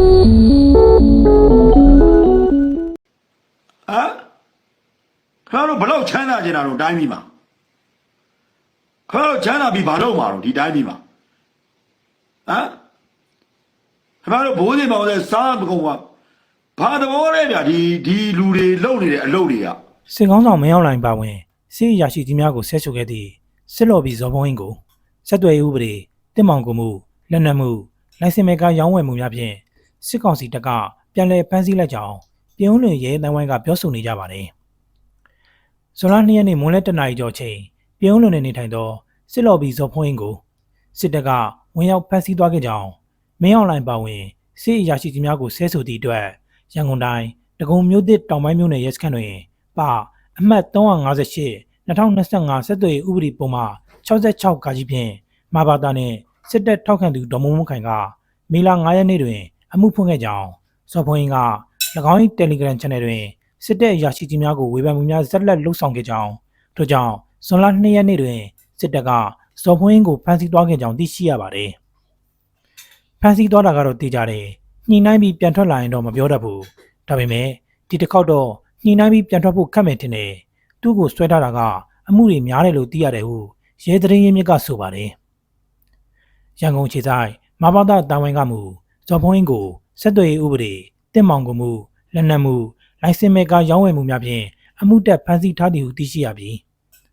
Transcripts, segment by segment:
ဟမ်ခင်ဗျားတို့ဘလောက်ချမ်းသာကြတာတော့တိုင်းပြည်မှာခင်ဗျားတို့ချမ်းသာပြီးဘာလို့မှာတော့ဒီတိုင်းပြည်မှာဟမ်ခင်ဗျားတို့ဘိုးစီမောင်တဲ့စားမကုန်ပါဘာသဘောလဲဗျာဒီဒီလူတွေလုံနေတဲ့အလုပ်တွေကစစ်ကောင်းဆောင်မင်းအောင်လှိုင်ပါဝင်စစ်အရာရှိကြီးများကိုဆဲဆိုခဲ့သည့်စစ်လော်ဘီဇော်ဘုံအင်းကိုဆက်သွယ်ရေးဥပဒေတစ်မောင်ကိုမှုလက်နက်မှုလိုင်စင်မဲကရောင်းဝယ်မှုများဖြင့် စစ်ကောင်စီတပ်ကပြန်လည်ဖမ်းဆီးလိုက်ကြောင်းပြည်ဦးလွင်ရဲတန်းဝိုင်းကပြောဆိုနေကြပါတယ်။ဇွန်လ2ရက်နေ့မွန်းလယ်တနာရီကျော်ချိန်ပြည်ဦးလွင်နယ်နေထိုင်သောစစ်လော်ဘီဇော်ဘုံအင်းကိုစစ်တပ်ကဝင်ရောက်ဖမ်းဆီးသွားခဲ့ကြောင်းမင်းအောင်လှိုင်ပါဝင်စစ်အရာရှိကြီးများကိုဆဲဆိုသည့်အတွက်ရန်ကုန်တိုင်းဒဂုံမြို့သစ်တောင်ပိုင်းမြို့နယ်ရဲစခန်းတွင်ပါအမှတ်358 2025ဆက်သွယ်ရေးဥပဒေပုံမှ66ကာကြီးဖြင့်မာဘာတာနှင့်စစ်တပ်ထောက်ခံသူဒေါ်မုံမုံခိုင်ကမေလ9ရက်နေ့တွင် အမှုဖွင့်ခဲ့ကြောင်းစော်ဖွင့်က၎င်း၏ Telegram Channel တွင်စစ်တပ်အရာရှိကြီးများကိုဝေဖန်မှုများဆက်လက်လှုပ်ဆောင်ခဲ့ကြောင်းထို့ကြောင့်ဇွန်လ2ရက်နေ့တွင်စစ်တပ်ကစော်ဖွင့်ကိုဖမ်းဆီးသွားခဲ့ကြောင်းသိရှိရပါတယ်ဖမ်းဆီးသွားတာကတော့သိကြတယ်ညှိနှိုင်းပြီးပြန်ထွက်လာရင်တော့မပြောတတ်ဘူးဒါပေမဲ့ဒီတစ်ခေါက်တော့ညှိနှိုင်းပြီးပြန်ထွက်ဖို့ခက်မယ်ထင်တယ်။သူ့ကိုဆွဲထားတာကအမှုတွေများတယ်လို့သိရတယ်ဟုရဲသတင်းရင်းမြစ်ကဆိုပါတယ်။ရန်ကုန်ခြေဆိုင်မဘာသာတာဝန်ကမူ ဇော်ဖုံးင်းကိုဆက်သွယ်ရေးဥပဒေတစ်မောင်ကမှုလက်နက်မှုလိုင်စင်မဲကရောင်းဝယ်မှုများဖြင့်အမှုတက်ဖမ်းဆီးထားသည်ဟုသိရှိရပြီး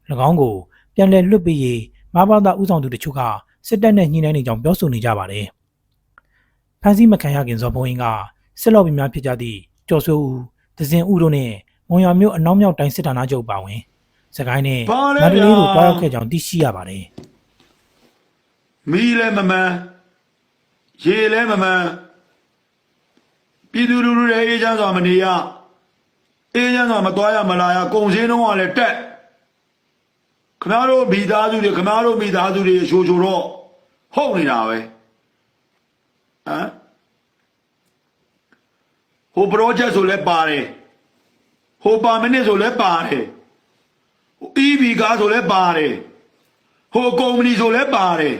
၎င်းကိုပြန်လည်လွှတ်ပေးရေးမဘာသာဥဆောင်သူတို့ကစစ်တပ်နဲ့ညှိနှိုင်းနေကြောင်းပြောဆိုနေကြပါတယ်။ဖမ်းဆီးမခံရခင်ဇော်ဖုံးင်းကစစ်လော်ဘီများဖြစ်ကြသည့်ကျော်စိုးဦးဒဇင်ဦးတို့နဲ့မုံရမြို့အနောက်မြောက်တိုင်းစစ်ဌာနချုပ်ပါဝင်စကိုင်းနဲ့မန္တလေးကိုတွားရောက်ခဲ့ကြောင်းသိရှိရပါတယ်မီးလည်းမမှန် ရေလည်းမမှန်ပြည်သူလူထုတွေအေးချမ်းစွာမနေရအေးချမ်းစွာမသွားရမလာရကုန်စည်နှုန်းကလည်းတက်ခမားတို့မိသားစုတွေခမားတို့မိသားစုတွေရှိုးချိုတော့ဟုတ်နေတာပဲဟမ်ဟို project ဆိုလဲပါတယ်ဟိုပါမနစ်ဆိုလဲပါတယ်ဟို EV ကားဆိုလဲပါတယ်ဟိုကုမ္ပဏီဆိုလဲပါတယ်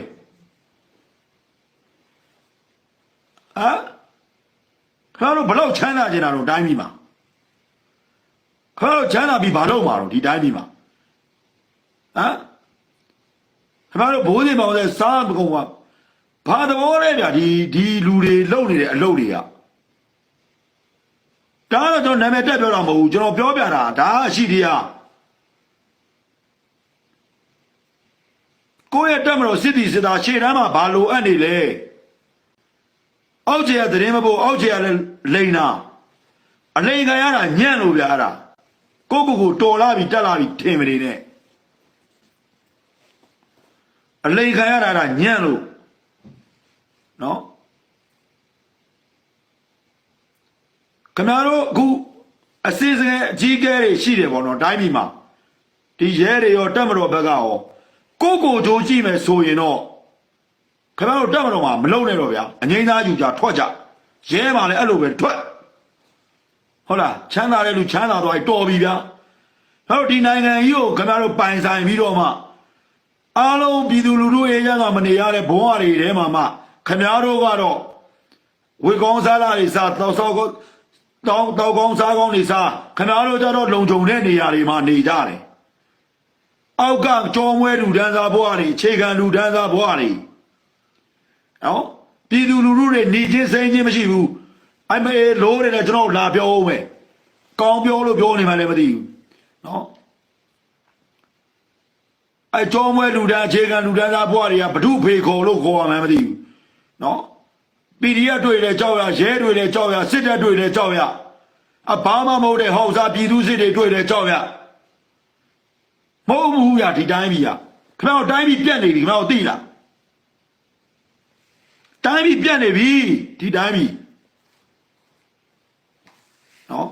ဟမ်ခင်ဗျားတို့ဘလောက်ချမ်းသာကြတာတော့တိုင်းပြည်မှာခင်ဗျားတို့ချမ်းသာပြီးဘာလို့မှာတော့ဒီတိုင်းပြည်မှာဟမ်ခင်ဗျားတို့ဘိုးစီမောင်တဲ့စားမကုန်ပါဘာသဘောလဲဗျာဒီဒီလူတွေလုံနေတဲ့အလုပ်တွေကဒါကတော့ကျွန်တော်နာမည်တက်ပြောတာမဟုတ်ဘူးကျွန်တော်ပြောပြတာဒါအရှိတရားကိုယ့်ရဲ့တက်မတော်စစ်တီစစ်သားရှေ့တန်းမှာဘာလိုအပ်နေလဲ အောက်ခြေကသတင်းမပို့အောက်ခြေကလည်းလိန်တာအလိန်ခံရတာညံ့လို့ဗျာအဲ့ဒါကိုကိုကိုတော်လာပြီတက်လာပြီထင်မနေနဲ့အလိန်ခံရတာကညံ့လို့နော်ခင်ဗျားတို့အခုအစစ်စဲအကြီးကဲတွေရှိတယ်ပေါ့နော်တိုင်းပြည်မှာဒီရဲတွေရောတက်မတော်ဘက်ကရောကိုကိုကြိုးကြည့်မယ်ဆိုရင်တော့ ခင်ဗျားတို့တက်မတော်မှာမလုံနဲ့တော့ဗျာအငိမ့်သားယူကြထွက်ကြရဲမှာလည်းအဲ့လိုပဲထွက်ဟုတ်လားချမ်းသာတဲ့လူချမ်းသာသွားပြီတော်ပြီဗျာဟောဒီနိုင်ငံကြီးကိုခင်ဗျားတို့ပိုင်ဆိုင်ပြီးတော့မှအားလုံးပြည်သူလူထုအေးချမ်းသာမနေရတဲ့ဘုံဝါတွေထဲမှာမှခင်ဗျားတို့ကတော့ဝေကောင်းစားလာတွေစားတောက်ဆောက်ကောတောင်းတောက်ကောင်းစားကောင်းတွေစားခင်ဗျားတို့ကြတော့လုံခြုံတဲ့နေရာတွေမှာနေကြတယ်အောက်ကကြောမွဲလူဒန်းစားဘွားတွေအခြေခံလူဒန်းစားဘွားတွေ နော်ပြည်သူလူထုတွေနေချင်းစိမ့်ချင်းမရှိဘူးအဲ့မေလိုးတယ်လည်းကျွန်တော်လာပြောအောင်မယ်ကောင်းပြောလို့ပြောနေမှလည်းမသိဘူးနော်အဲ့ကြောမွဲလူတန်းအခြေခံလူတန်းသားဘွားတွေကဘ ᱹ ဖေခေါ်လို့ခေါ်ရမှန်းမသိဘူးနော်ပီဒီအက်တွေလည်းကြောက်ရရဲတွေလည်းကြောက်ရစစ်တပ်တွေလည်းကြောက်ရအဘာမှမဟုတ်တဲ့ဟောက်စားပြည်သူစစ်တွေတွေ့လည်းကြောက်ရမဟုတ်ဘူးဗျာဒီတိုင်းပြည်ကခင်ဗျားတို့တိုင်းပြည်ပြက်နေပြီခင်ဗျားတို့သိလား တိုင်းပြည်ပြတ်နေပြီဒီတိုင်းပြည်နော်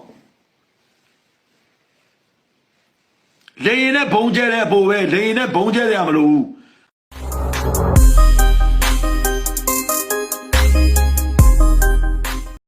လေရင်နဲ့ဘုံကျဲတဲ့အပေါ်ပဲလေရင်နဲ့ဘုံကျဲရမလို့ဘူး